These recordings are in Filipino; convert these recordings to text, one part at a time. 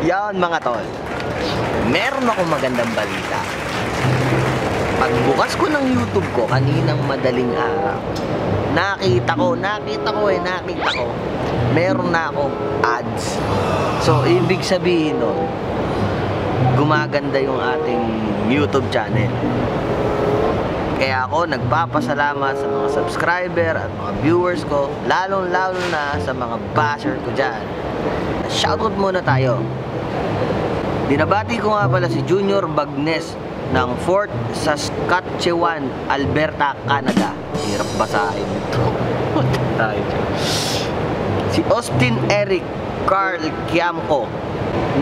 Yan mga tol. Meron akong magandang balita. Pagbukas ko ng YouTube ko kaninang madaling araw, nakita ko, nakita ko eh, nakita ko, meron na akong ads. So, ibig sabihin nun, gumaganda yung ating YouTube channel. Kaya ako nagpapasalamat sa mga subscriber at mga viewers ko, lalong-lalo na sa mga basher ko dyan. Shoutout muna tayo. Binabati ko nga pala si Junior Bagnes ng Fort Saskatchewan, Alberta, Canada. Hirap basahin ito. Si Austin Eric Carl Kiamco,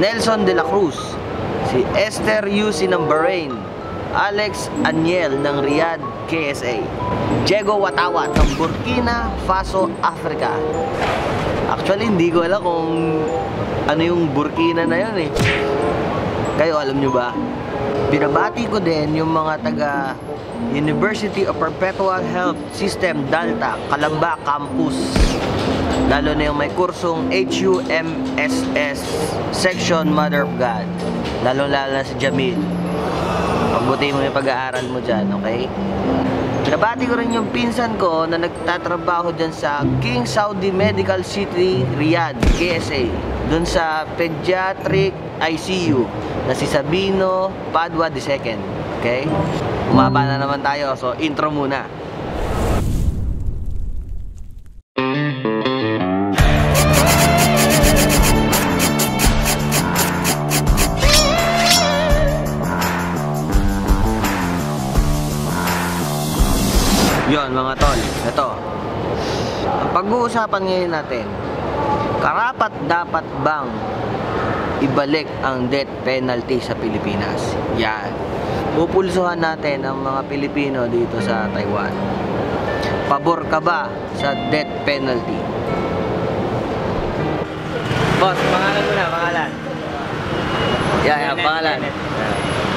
Nelson De La Cruz, si Esther Yusi ng Bahrain, Alex Aniel ng Riyadh, KSA, Diego Watawat ng Burkina Faso, Africa. Actually, hindi ko alam kung ano yung Burkina na yun eh. Kayo, alam nyo ba? Binabati ko din yung mga taga University of Perpetual Health System Dalta, Calamba Campus. Lalo na yung may kursong HUMSS Section Mother of God. Lalo-lalo na si Jamil. Pagbuti mo yung pag-aaral mo dyan, okay? Nabati ko rin yung pinsan ko na nagtatrabaho dyan sa King Saudi Medical City, Riyadh, KSA. Dun sa Pediatric ICU na si Sabino Padua II. Okay? Umaba na naman tayo. So, intro muna. Yon mga tol, ito. Ang pag-uusapan ngayon natin, karapat dapat bang ibalik ang death penalty sa Pilipinas? Yan. Pupulsuhan natin ang mga Pilipino dito sa Taiwan. Pabor ka ba sa death penalty? Boss, pangalan mo na, pangalan. Yan, yan, pangalan.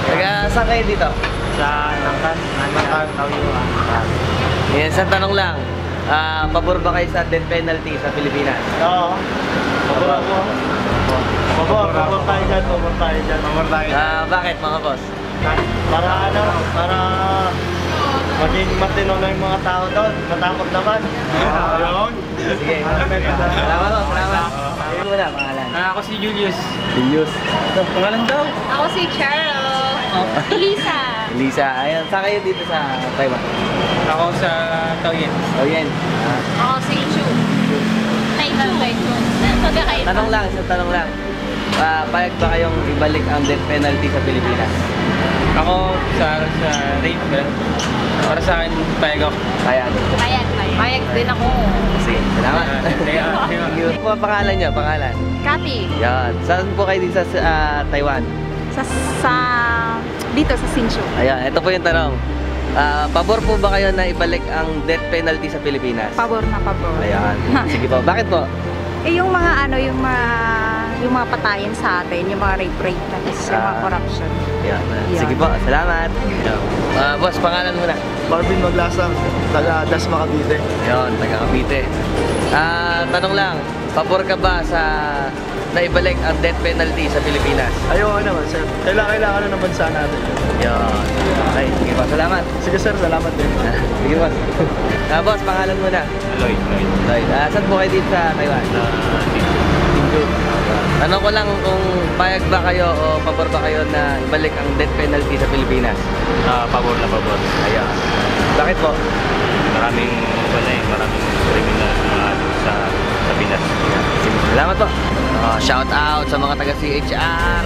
Taga, saan kayo dito? Sa Nangkan, Nangkan, Tawiwa. Yan, isang tanong lang. Ah, pabor ba kayo sa death penalty sa Pilipinas? Oo. Pabor ako. Pabor, pabor tayo dyan, pabor tayo dyan. Pabor tayo Ah, bakit mga boss? Para ano, para maging matino na yung mga tao doon. Matakot naman. Ayun. Sige. Salamat po, salamat. Sige muna, pangalan. Ah, ako si Julius. Julius. Pangalan daw? Ako si Cheryl. Elisa. Lisa, ayun. Saan kayo dito sa Taiwan? Ako sa Taoyin. Oh, yan. Ah, Ako si Chu. Taichu. Taichu. Magkakaiba. tanong lang, isang tanong lang. Ah, payag ba kayong ibalik ang death penalty sa Pilipinas? Ako sa sa rape. eh. Para sa akin, payag ako. Kaya. Payag. Payag din ako. Sige, salamat. Ah, kaya. Thank you. Ano po ang pangalan niyo? Pangalan? Kati. Yan. Saan po kayo dito sa ah, Taiwan? Sa, sa, dito sa Sinchu. Ayan, ito po yung tanong. Ah, pabor po ba kayo na ibalik ang death penalty sa Pilipinas? Pabor na pabor. Ayan. Sige po. Bakit po? Eh, yung mga ano, yung mga, yung mga patayan sa atin, yung mga rape-rape, tapos yung mga Ah. corruption. Ayan. Yan. Sige po. Salamat. Ah, boss, pangalan muna. Marvin Maglasang, taga Dasma Cavite. Yun, taga Cavite. Ah, tanong lang, pabor ka ba sa naibalik ang death penalty sa Pilipinas? Ayaw ka naman, sir. Kailangan, kailangan na ng bansa natin. Yun. Okay, sige po. Salamat. Sige, sir. Salamat din. Sige boss. Ah, boss, pangalan muna. Lloyd, Lloyd. Lloyd. Ah, saan po kayo dito sa Taiwan? Tinju. Tanong ko lang kung payag ba kayo o pabor ba kayo na ibalik ang death penalty sa Pilipinas? Ah, pabor na pabor. Ayan. Bakit po? Maraming, wala eh, maraming criminal uh, sa, sa Pinas. Salamat po. Oh, shout out sa mga taga CHR.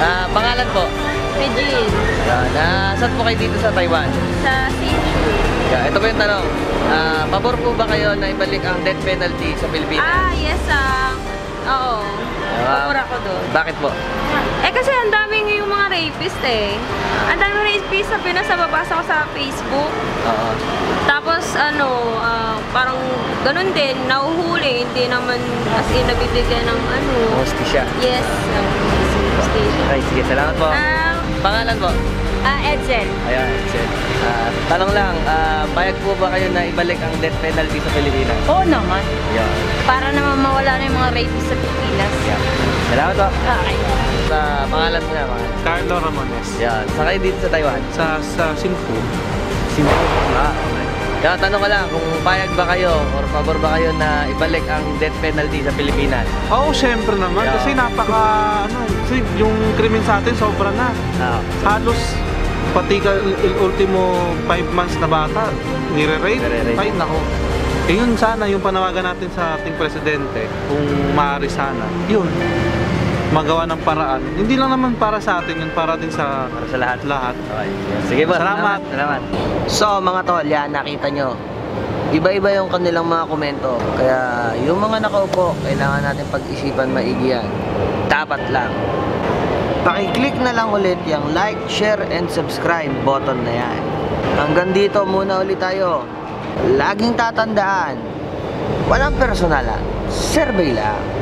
Ah, pangalan po? Regine. Ayan. Ah, saan po kayo dito sa Taiwan? Sa Sinchu. Yeah, ito po yung tanong. Ah, pabor po ba kayo na ibalik ang death penalty sa Pilipinas? Ah, yes, ah. oo. Ah, Pabor ako doon. Bakit po? Eh kasi ang daming yung mga rapist eh. Ang daming rapist sa Pinas, nababasa ko sa Facebook. Oo. Tapos ano, ah, parang ganun din, nahuhuli, hindi naman as in nabibigyan ng ano. Hostisya. Yes, um, station. Okay, sige. Salamat po. Ah, Pangalan po? ah, Edsel. Ayan, Sid. Ah, tanong lang, ah, payag po ba kayo na ibalik ang death penalty sa Pilipinas? Oo naman. Ayan. Para naman mawala na yung mga rapist sa Pilipinas. Ayan. Salamat po. Okay. Sa pangalan mo na, pangalan. Carlo Ramones. Yan. Sakay dito sa Taiwan. Sa, sa Sinfu. Simple. Ah, okay. Kaya tanong ko lang, kung payag ba kayo or pabor ba kayo na ibalik ang death penalty sa Pilipinas? Oo, syempre naman. Yeah. Kasi napaka, ano, kasi yung krimen sa atin sobra na. Ah, Halos, pati ka, il- ultimo 5 months na bata, nire-rape. Nire-rape. Ay, nako. Eh yun sana, yung panawagan natin sa ating presidente, kung maaari sana, yun, magawa ng paraan. Hindi lang naman para sa atin, yun para din sa para sa lahat. lahat. Okay. Sige po. Salamat. Salamat. So, mga tol, yan, nakita nyo. Iba-iba yung kanilang mga komento. Kaya, yung mga nakaupo, kailangan natin pag-isipan maigi yan. Dapat lang. Pakiclick na lang ulit yung like, share, and subscribe button na yan. Hanggang dito muna ulit tayo. Laging tatandaan, walang personalan, survey lang.